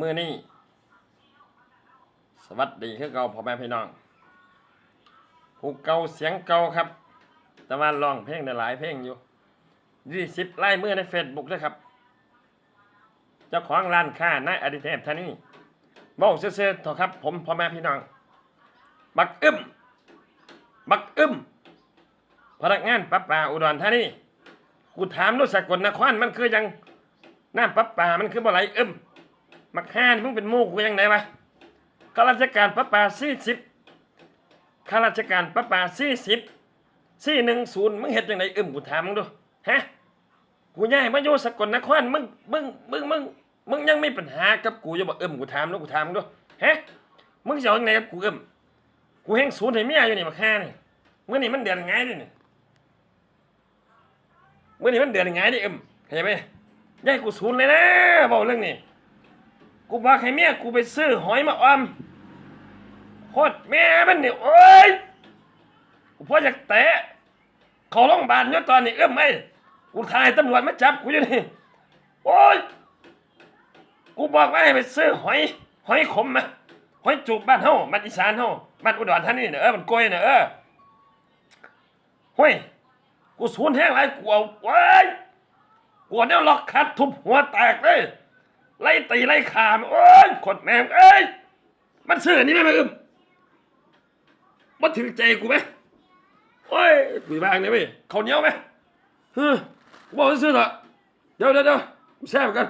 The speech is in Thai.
มื่อนี้สวัสดีคือเก่าพ่อแม่พี่น้อง ผู้เก่าเสียงเก่าครับ แต่ว่าร้องเพลงได้หลายเพลงอยู่ยี่สิบไล่มือในเฟซบุ๊กด้วยครับ เจ้าของร้านค้านายอดิเทพท่านนี้บอกเซื่อๆเถอะครับ ผมพ่อแม่พี่น้อง บักอึ้ม บักอึ้ม พนักงานประปาอุดรธานีกูถามดูสกลนครมันคือยังน้ำประปามันคือบ่ไหลอึ้ม มักห้านมึงเป็นหมูกูยังไงวะข้าราชการประปาสี่สิบข้าราชการประปาสี่สิบสี่หนึ่งศูนย์มึงเห็นยังไงอึมกูถามมึงดูฮะกูย้ายมาอยู่สกลนครมึงมึงมึงมึงมึงยังไมีปัญหากับกูอยู่บ่อึ้มกูถามดูกูถามมึงดูฮะมึงจะเอายังไงกับกูอึมกูแห้งศูนย์ให้เมียอยู่นี่มาแค่นี่เมื่อนี่มันเดือนไงดินี่เมื่อนี่มันเดือนไงดิเอ็มเข้าใจไหมยายกูศูนย์เลยนะบอกเรื่องนี้ กูบอกให้เมียกูไปซื้อหอยมาออมโคตรแม่มันนี่โอ้ยกูพอจากแตะเขาโรงพยาบาลเนี่ยตอนนี้เอ็มไอ้กูทายตำรวจมาจับกูอยู่นี่โอ้ยกูบอกว่าให้ไปซื้อหอยหอยขมมาหอยจูบบ้านเฮาบ้านอีสานเฮาบ้านอุดรธานีเนอะเออมันกล้วยเนอะเออห้ยกูสูญแห้งไรกูเอาไว้ยกูเนี่ยล็อกคัดทุบหัวแตกเลย ไล่ตีไล่ขามโอ้ยขดแมงเอ้ยมันซื้อนี่ไหมมาอึมมันถึงใจกูไหมโอ้ยกูบ้างเนี่ยพี่เขาเนี้ยไหมเฮ้ยบอกซื้อเถอะเดี๋ยวเดี๋ยวเดี๋ยวกูแซ่บกัน